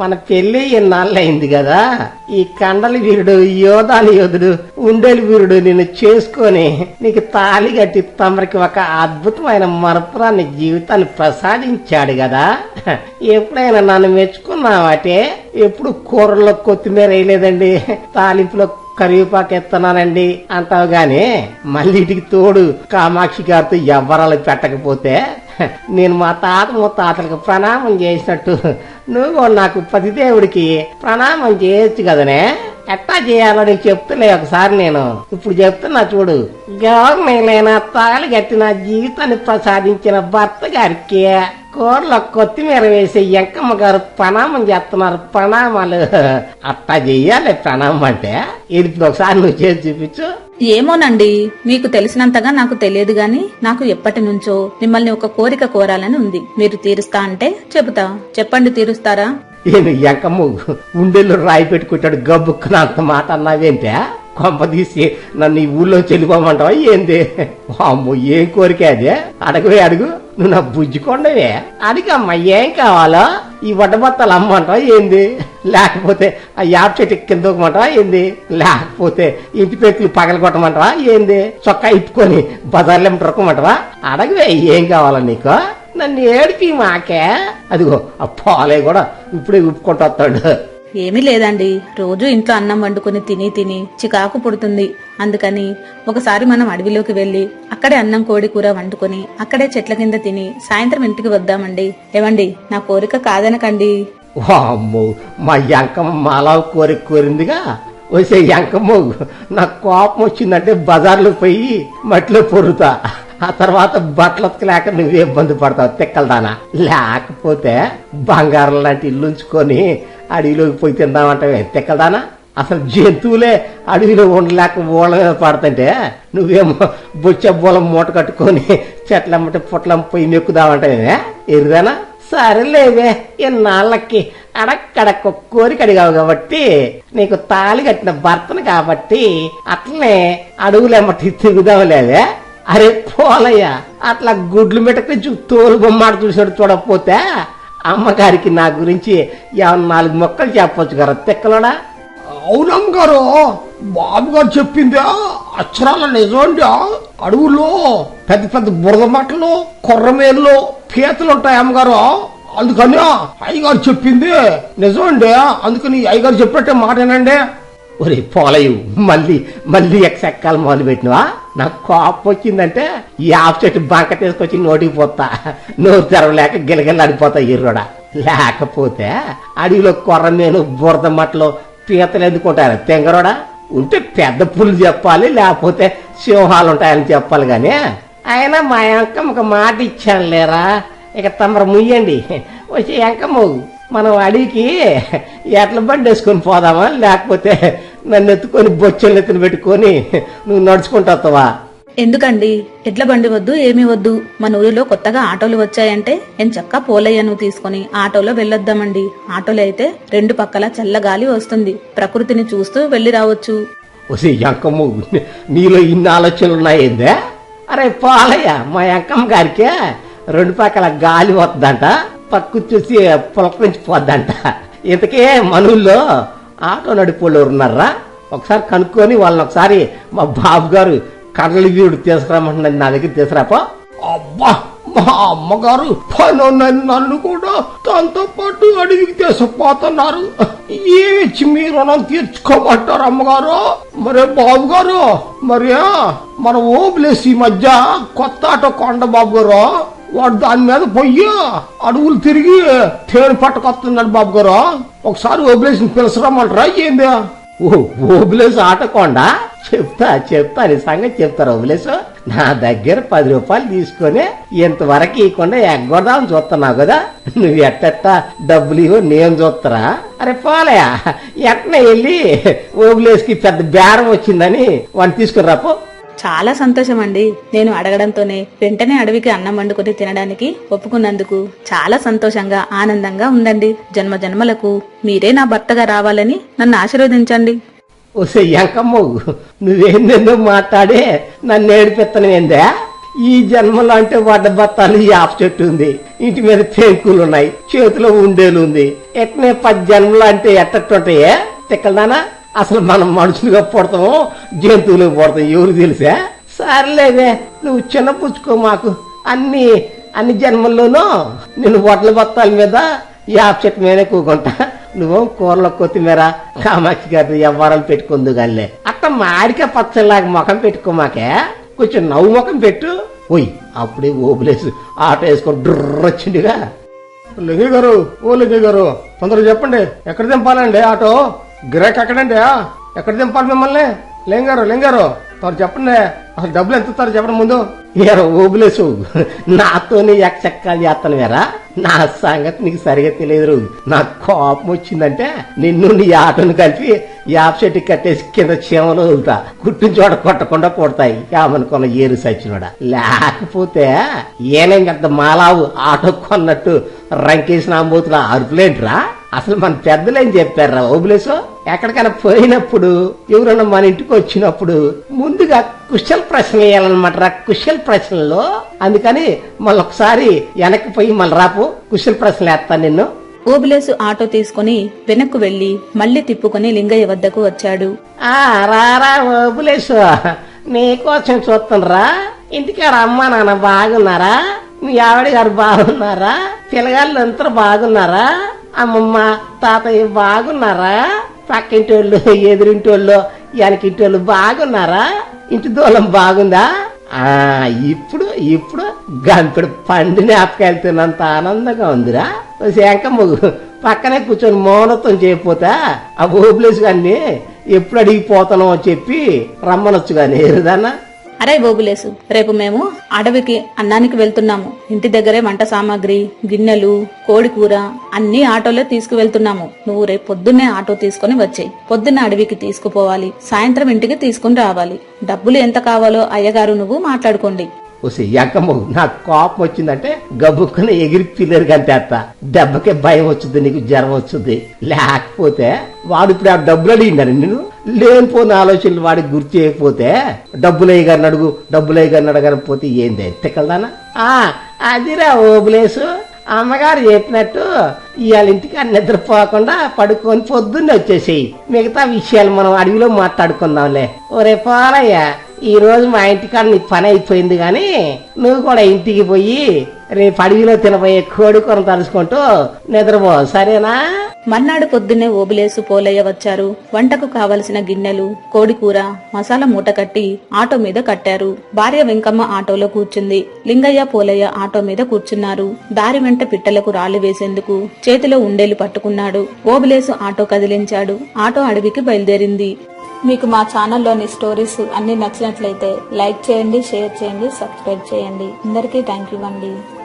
మన పెళ్ళి ఇన్నాళ్ళయింది కదా. ఈ కండలి వీరుడు యోధాని యోధుడు ఉండేలి వీరుడు నిన్ను చేసుకొని నీకు తాళి కట్టి తమరికి ఒక అద్భుతమైన మరపురాన్ని జీవితాన్ని ప్రసాదించాడు కదా. ఎప్పుడైనా నన్ను మెచ్చుకున్నావాటే? ఎప్పుడు కూరల్లో కొత్తిమీర వేయలేదండి. తాలింపులో కరివేపాకు ఎత్తనానండి అంటావు గాని మళ్ళీటికి తోడు కామాక్షి గారితో ఎవ్వరాలు పెట్టకపోతే నేను మా తాత ముత్తాతలకు ప్రణామం చేసినట్టు నువ్వు నాకు పతిదేవుడికి ప్రణామం చేయొచ్చు కదనే? ఎట్టా చేయాలో నీకు చెప్తలే ఒకసారి నేను. ఇప్పుడు చెప్తున్నా చూడు. గవర్నమెంట్ తాళి కట్టి నా జీవితాన్ని ప్రసాదించిన భర్త గారికి కూరలో కొత్తిమీర వేసి ఎంకమ్మ గారు ప్రణామం చేస్తున్నారు. ప్రణామాలు. అట్టా చెయ్యాలి ప్రణామం అంటే. ఇది ఇప్పుడు ఒకసారి నువ్వు చేసి చూపించు. ఏమోనండి మీకు తెలిసినంతగా నాకు తెలియదు గాని నాకు ఎప్పటి నుంచో మిమ్మల్ని ఒక కోరిక కోరాలని ఉంది. మీరు తీరుస్తా అంటే చెబుతా. చెప్పండి తీరుస్తారా? ఏమి ఎంకమ్మ ఉండేళ్ళు రాయి పెట్టుకుంటాడు గబ్బుక్కున అంత మాట అన్నావేంటే? కొంపదీసి నన్ను ఈ ఊళ్ళో చెల్లిపోమంటావా ఏంది? అమ్మో ఏం కోరిక అదే? అడగవే అడుగు. నువ్వు నా బుజ్జికొండవే అడిగమ్మా ఏం కావాలో? ఈ వడ్డబత్తాలు అమ్మంటావా ఏంది? లేకపోతే ఆ యాప్ చెట్టు కింద దూకమంటావా ఏంది? లేకపోతే ఇంటి పెట్టులు పగలగొట్టమంటావా ఏంది? చొక్కా ఇప్పుకొని బజార్లో దొరకమంటావా? అడగవే ఏం కావాలా నీకు? నన్ను ఏడిపి మాకే. అదిగో ఆ పాలే కూడా ఇప్పుడే ఉప్పుకుంటూ వస్తాడు. ఏమీ లేదండి. రోజు ఇంట్లో అన్నం వండుకొని తిని తిని చికాకు పుడుతుంది. అందుకని ఒకసారి మనం అడవిలోకి వెళ్ళి అక్కడే అన్నం కోడి కూర వండుకొని అక్కడే చెట్ల కింద తిని సాయంత్రం ఇంటికి వద్దామండి. ఏమండి నా కోరిక కాదనకండి. అమ్మో మా ఎంకమ్మ మాలా కోరిక కోరిందిగా? వచ్చే ఎంకమ్మ నాకు కోపం వచ్చిందంటే బజార్లో పోయి మట్టిలో పొరుతా ఆ తర్వాత బట్టలు ఉతకలేక నువ్వే ఇబ్బంది పడతావు తిక్కలదానా. లేకపోతే బంగారం లాంటి ఇల్లు ఉంచుకొని అడవిలోకి పోయి తిందామంటే తెక్కదానా అసలు జంతువులే అడవిలో ఉండలేక ఊళ్ళ మీద పడుతుంటే నువ్వేమో బొచ్చ బూలం మూట కట్టుకొని చెట్లమ్మటి పొట్లం పోయి నెక్కుదామంటే ఎరుదానా సరేలేవే ఇన్నాళ్ళకి అడక్కడక్క కోరిక అడిగావు కాబట్టి నీకు తాళి కట్టిన భర్తను కాబట్టి అట్లనే అడుగులేమటి తిరుగుదాంలేవే? అరే పోలయ్యా అట్లా గుడ్లు మెటక నుంచి తోలు బొమ్మాట చూసాడు చూడకపోతే అమ్మగారికి నా గురించి ఏమన్నా నాలుగు మొక్కలు చెప్పొచ్చు కదా తిక్కలోడా? అవునమ్మ గారు బాబు గారు చెప్పిందా? అక్షరాల నిజమండి అడవుల్లో పెద్ద పెద్ద బురద మట్టలు కొర్రమేళ్ళు పీతలు ఉంటాయి అమ్మగారు. అందుకని అయ్యగారు చెప్పింది నిజమండి. అందుకని అయ్యగారు చెప్పినట్టే మాటేనండి ఒరే పోలయ్య మళ్ళీ మళ్ళీ ఎక్సెక్కాలు మొదలు పెట్టినవా నాకు కోపం వచ్చిందంటే ఈ ఆఫ్ చెట్టు బంక తీసుకొచ్చి నోటికి పోతా. నోరు తెరవలేక గిలగిల్లాడిపోతా ఎర్రోడా లేకపోతే అడవిలో కొర్ర నేను బురద మట్టలు పీతలు ఎందుకుంటారు తెంగరోడా? ఉంటే పెద్ద పులు చెప్పాలి లేకపోతే సింహాలు ఉంటాయని చెప్పాలి కానీ అయినా మా అంకమ్మ ఒక మాట ఇచ్చాను లేరా? ఇక తమరు ముయ్యండి. వచ్చి ఎంకమ్మ మనం అడిగి ఎట్ల బండి వేసుకొని పోదామా? లేకపోతే నన్ను ఎత్తుకొని బొచ్చెలు ఎత్తున పెట్టుకొని నువ్వు నడుచుకుంటూ వస్తావా? ఎందుకండి? ఎడ్ల బండి వద్దు ఏమీ వద్దు. మన ఊరిలో కొత్తగా ఆటోలు వచ్చాయంటే నేను చక్క పోలయ్యను తీసుకొని ఆటోలో వెళ్ళొద్దామండి. ఆటోలో అయితే రెండు పక్కల చల్లగాలి వస్తుంది. ప్రకృతిని చూస్తూ వెళ్ళి రావచ్చు. నీలో ఇన్ని ఆలోచనలు ఉన్నాయిందే అరే పాలయ్య మా అంకమ్మ గారికి రెండు పక్కల గాలి వస్తుందంట పక్కు చూసి పులకరించి పోద్దంట. ఇంతకే మనుల్లో ఆటో నడిపోళ్ళు ఉన్నారా? ఒకసారి కనుక్కొని వాళ్ళని ఒకసారి మా బాబు గారు కర్రలు వీరుడు తీసుకురామంటున్నది నా దగ్గర తీసుకురాపో అబ్బా! మా అమ్మగారు పని నన్ను కూడా తనతో పాటు అడవికి తీసుకుపోతున్నారు. ఏమిచ్చి మీ రుణం తీర్చుకోమంటారు అమ్మగారు? మరే బాబు గారు మరి మన ఓబులేసి ఈ మధ్య కొత్త ఆటో కొండ బాబు గారు వాడు దాని మీద పోయి అడుగులు తిరిగి తేడు పట్టుకొస్తున్నాడు బాబు గారు ఒకసారి ఓబులేసిన పిలుసరమ్మంటారా ఏంది? ఓ ఓబులేసు ఆటకోండా? చెప్తా చెప్తా నీ సంగతి చెప్తారు ఓబులేసు? నా దగ్గర పది రూపాయలు తీసుకొని ఇంతవరకు ఇవ్వకుండా ఎగ్గొడదామని చూస్తున్నావు కదా? నువ్వు ఎట్టెట్టా డబ్బులు ఇవ్వ నేను చూస్తారా? అరే పోలయా ఎట్టనే వెళ్ళి ఓబులేసుకి పెద్ద బేరం వచ్చిందని వాడిని తీసుకుని రాపో చాలా సంతోషం అండి నేను అడగడంతోనే వెంటనే అడవికి అన్నం వండుకొని తినడానికి ఒప్పుకున్నందుకు చాలా సంతోషంగా ఆనందంగా ఉందండి. జన్మ జన్మలకు మీరే నా భర్తగా రావాలని నన్ను ఆశీర్వదించండి. ఒసే ఎంకమ్మ నువ్వేందేందో మాట్లాడే? నన్ను ఏడిపెత్తనేందా ఈ జన్మలో అంటే వడ్డ బత్తాలు యాప చెట్టు ఉంది. ఇంటి మీద పెంకులు ఉన్నాయి చేతిలో ఉండేలు ఉంది. ఎట్నే పది జన్మలు అంటే ఎట్టట్టుంటాయే తిక్కలదానా అసలు మనం మనుషులుగా పుడతాము జంతువులుగా పుడతాం ఎవరు తెలుసా? సర్లేవే నువ్వు చిన్న పుచ్చుకో మాకు. అన్ని అన్ని జన్మల్లోనూ నేను వడ్ల బత్తాల మీద యాప చెట్టు మీదనే కూకుంటా. నువ్వు కూరలో కొత్తిమీర కామాక్షి గారి వ్యవహారాలు పెట్టుకుందు గాల్లే. అత్త మాడిక పచ్చలాగా ముఖం పెట్టుకోమాకే కొంచెం నవ్వు ముఖం పెట్టు. ఓయ్ అప్పుడే ఓబులేసు ఆటో వేసుకొని డ్రర్ వచ్చిందిగా. గారు ఓ లింగి గారు తొందరగా చెప్పండి. ఎక్కడ దింపాలండి ఆటో? గిరాక్ ఎక్కడండి ఎక్కడ దింపాలి మిమ్మల్ని? లింగారు లేంగారు తమరు చెప్పండి. అసలు డబ్బులు ఎంత ఇస్తారు చెప్పడం ముందు. ఏరా ఓబులేసు నాతోనే ఎక్కచెక్కాలు చేస్తాను వేరా? నా సంగతి నీకు సరిగా తెలియదు నాకు కోపం వచ్చిందంటే నిన్ను నీ ఆటోని కలిపి యాప్ చెట్టు కట్టేసి కింద చీమలు వదులుతా. కుట్టిన చోట కొట్టకుండా కొడతాయి. ఏమనుకున్న ఏరు సచ్చినోడా. లేకపోతే ఏనేం కదా మాలావు ఆటో కొన్నట్టు రంకేసిన ఆంబోతులు అరుపులేంట్రా? అసలు మన పెద్దలు ఏం చెప్పారా ఓబులేసు ఎక్కడికైనా పోయినప్పుడు ఎవరైనా మన ఇంటికి వచ్చినప్పుడు ముందుగా కుశల్ ప్రశ్న వేయాలన్నమాట రా కుశల్ ప్రశ్నలు. అందుకని మళ్ళీ ఒకసారి వెనక్కి పోయి మళ్ళీ రాపు కుశల్ ప్రశ్నలు వేస్తాను నిన్ను. ఓబులేసు ఆటో తీసుకుని వెనక్కు వెళ్ళి మళ్ళీ తిప్పుకొని లింగయ్య వద్దకు వచ్చాడు. ఆ రారా ఓబులేసు నీకోసం చూస్తానరా ఇంటికాడ అమ్మ నాన్న బాగున్నారా? మీ ఆవిడ గారు బాగున్నారా? పిల్లగాళ్ళు అంతా బాగున్నారా? అమ్మమ్మ తాతయ్య బాగున్నారా? పక్కింటి వాళ్ళు ఎదురింటి వాళ్ళు వెనకింటి వాళ్ళు బాగున్నారా? ఇంటి దూలం బాగుందా? ఆ ఇప్పుడు ఇప్పుడు గంపెడు పండు జ్ఞాపకాలు ఆనందంగా ఉందిరా. శంకమ్మ పక్కనే కూర్చొని మౌనత్వం చేయకపోతే ఆ ఓబ్లేస్ కానీ ఎప్పుడు అడిగిపోతానో చెప్పి రమ్మనొచ్చు కానీ ఏదన్నా అరే బోబులేసు రేపు మేము అడవికి అన్నానికి వెళ్తున్నాము. ఇంటి దగ్గరే వంట సామాగ్రి గిన్నెలు కోడి కూర అన్ని ఆటోలో తీసుకువెళ్తున్నాము. నువ్వు రేపు పొద్దున్నే ఆటో తీసుకుని వచ్చేయి. పొద్దున్న అడవికి తీసుకుపోవాలి. సాయంత్రం ఇంటికి తీసుకుని రావాలి. డబ్బులు ఎంత కావాలో అయ్యగారు నువ్వు మాట్లాడుకోండి. ఓసే ఎక్కమ్మ నాకు కోపం వచ్చిందంటే గబుక్కున ఎగిరి పిల్లరు కంటేస్తా దెబ్బకే భయం వచ్చింది నీకు జ్వరం వచ్చింది. లేకపోతే వాడు ఇప్పుడు ఆ డబ్బులు అడిగినారు నేను లేనిపోయిన ఆలోచనలు వాడికి గుర్తు చేయకపోతే డబ్బులు అయ్యగారిని అడుగు డబ్బులు అయ్యగారిని అడగకపోతే ఏంది? తిక్కలదానా? ఆ అదిరా ఓబులేసు అమ్మగారు చెప్పినట్టు ఇవాళ ఇంటికి నిద్రపోకుండా పడుకొని పొద్దున్నే వచ్చేసేయి. మిగతా విషయాలు మనం అడవిలో మాట్లాడుకుందాంలే. ఒరే పోలయ్య ఈ రోజు మా ఇంటికాడ నీ పని అయిపోయింది కానీ నువ్వు కూడా ఇంటికి పోయి రేపు అడవిలో తినబోయే కోడి కూర తలుచుకుంటూ నిద్రపో సరేనా? మర్నాడు పొద్దున్నే ఓబులేసు పోలయ్య వచ్చారు. వంటకు కావలసిన గిన్నెలు కోడికూర మసాలా మూట కట్టి ఆటో మీద కట్టారు. భార్య వెంకమ్మ ఆటోలో కూర్చుంది. లింగయ్య పోలయ్య ఆటో మీద కూర్చున్నారు. దారి వెంట పిట్టలకు రాళ్ళు వేసేందుకు చేతిలో ఉండేలు పట్టుకున్నాడు. ఓబులేసు ఆటో కదిలించాడు. ఆటో అడవికి బయలుదేరింది. మీకు మా ఛానల్లోని స్టోరీస్ అన్ని నచ్చినట్లయితే లైక్ చేయండి షేర్ చేయండి సబ్స్క్రైబ్ చేయండి. అందరికీ థ్యాంక్ యూ అండి.